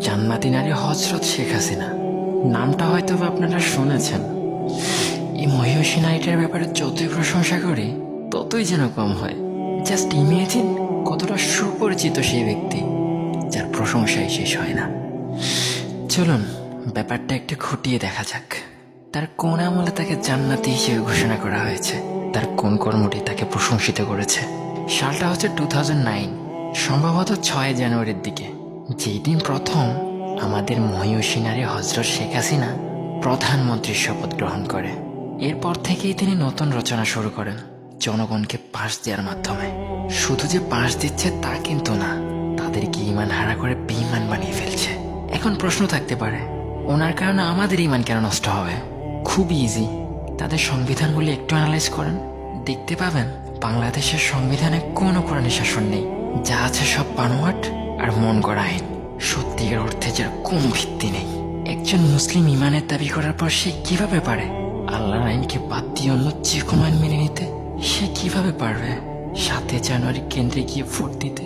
জান্নাতি নারী হজরত শেখ হাসিনা। নামটা হয়তো আপনারা শুনেছেন। এই মহিষী নারীটার ব্যাপারে যতই প্রশংসা করি, ততই যেন কম হয়। জাস্ট ইমেজিন কতটা সুপরিচিত সেই ব্যক্তি, যার প্রশংসাই শেষ হয় না। চলুন, ব্যাপারটা একটু খুঁটিয়ে দেখা যাক। তার কোন আমলে তাকে জান্নাতি হিসেবে ঘোষণা করা হয়েছে? তার কোন কর্মটি তাকে প্রশংসিত করেছে? সালটা হচ্ছে টু সম্ভবত ছয় জানুয়ারির দিকে। যেই দিন প্রথম আমাদের মহিষী নারী হজরত শেখ হাসিনা প্রধানমন্ত্রীর শপথ গ্রহণ করে, এরপর থেকেই তিনি নতুন রচনা শুরু করেন জনগণকে পাশ দেওয়ার মাধ্যমে। শুধু যে পাশ দিচ্ছে তা কিন্তু না, তাদেরকে ইমান হারা করে বেইমান বানিয়ে ফেলছে। এখন প্রশ্ন থাকতে পারে, ওনার কারণে আমাদের ইমান কেন নষ্ট হবে? খুব ইজি তাদের সংবিধানগুলি একটু অ্যানালাইজ করেন। দেখতে পাবেন, বাংলাদেশের সংবিধানে কোনো কোরআনের শাসন নেই। যা আছে সব বানোয়াট। আর মন করা আইন সত্যিকার অর্থে যার কোনো ভিত্তি নেই। একজন মুসলিম ইমানের দাবি করার পর সে কীভাবে পারে? আল্লাহর আইনকে বাদ দিয়ে অন্য যে কোনো আইন মেনে নিতে সে কীভাবে পারবে? সাতই জানুয়ারি কেন্দ্রে গিয়ে ভোট দিতে?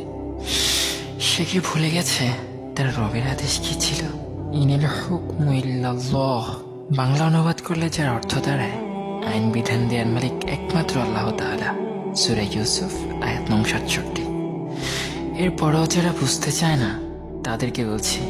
সে কি ভুলে গেছে? তার রবের আদেশ কি ছিল? ইনিল হুকমু ইল্লাল্লাহ। বাংলা অনুবাদ করলে যার অর্থ দাঁড়ায় আইন বিধান দেওয়ার মালিক একমাত্র আল্লাহ তাআলা। সুরে ইউসুফ, আয়াত নং সাতষট্টি। এরপরেও যারা বুঝতে চায় না, তাদেরকে বলছি,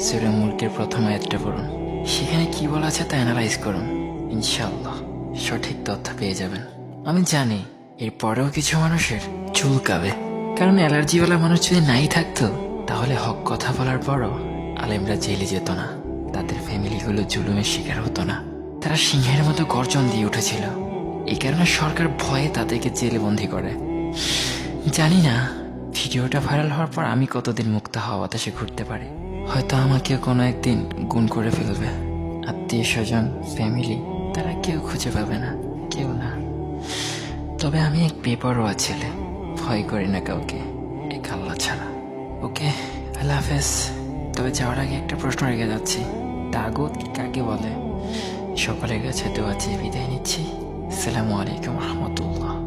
সুরে মুলকের প্রথম আয়াতটা পড়ুন। সেখানে কি বলা আছে তা অ্যানালাইজ করুন। ইনশাআল্লাহ, সঠিক তথ্য পেয়ে যাবেন। আমি জানি, এরপরেও কিছু মানুষের চুলকাবে কারণ অ্যালার্জিওয়ালা মানুষ যদি নাই থাকতো, তাহলে হক কথা বলার পরও আলেমরা জেলে যেত না। তাদের ফ্যামিলিগুলো জুলুমের শিকার হতো না। তারা সিংহের মতো গর্জন দিয়ে উঠেছিল। এই কারণে সরকার ভয়ে তাদেরকে জেলে বন্দি করে। জানি না ভিডিওটা ভাইরাল হওয়ার পর আমি কতদিন মুক্ত হওয়া বাতাসে ঘুরতে পারি? হয়তো আমাকে কোনো একদিন গুণ করে ফেলবে। আত্মীয় স্বজন ফ্যামিলি তারা কেউ খুঁজে পাবে না, কেউ না। তবে আমি এক বেপরোয়া ছেলে। ভয় করি না কাউকে, এক আল্লাহ ছাড়া। ওকে, আল্লাহ হাফেজ। তবে যাওয়ার আগে একটা প্রশ্ন রেখে যাচ্ছি। তাগুত কাকে বলে? সকলের কাছে দোয়া চেয়ে বিদায় নিচ্ছি। আসসালামু আলাইকুম রহমতুল্লাহ।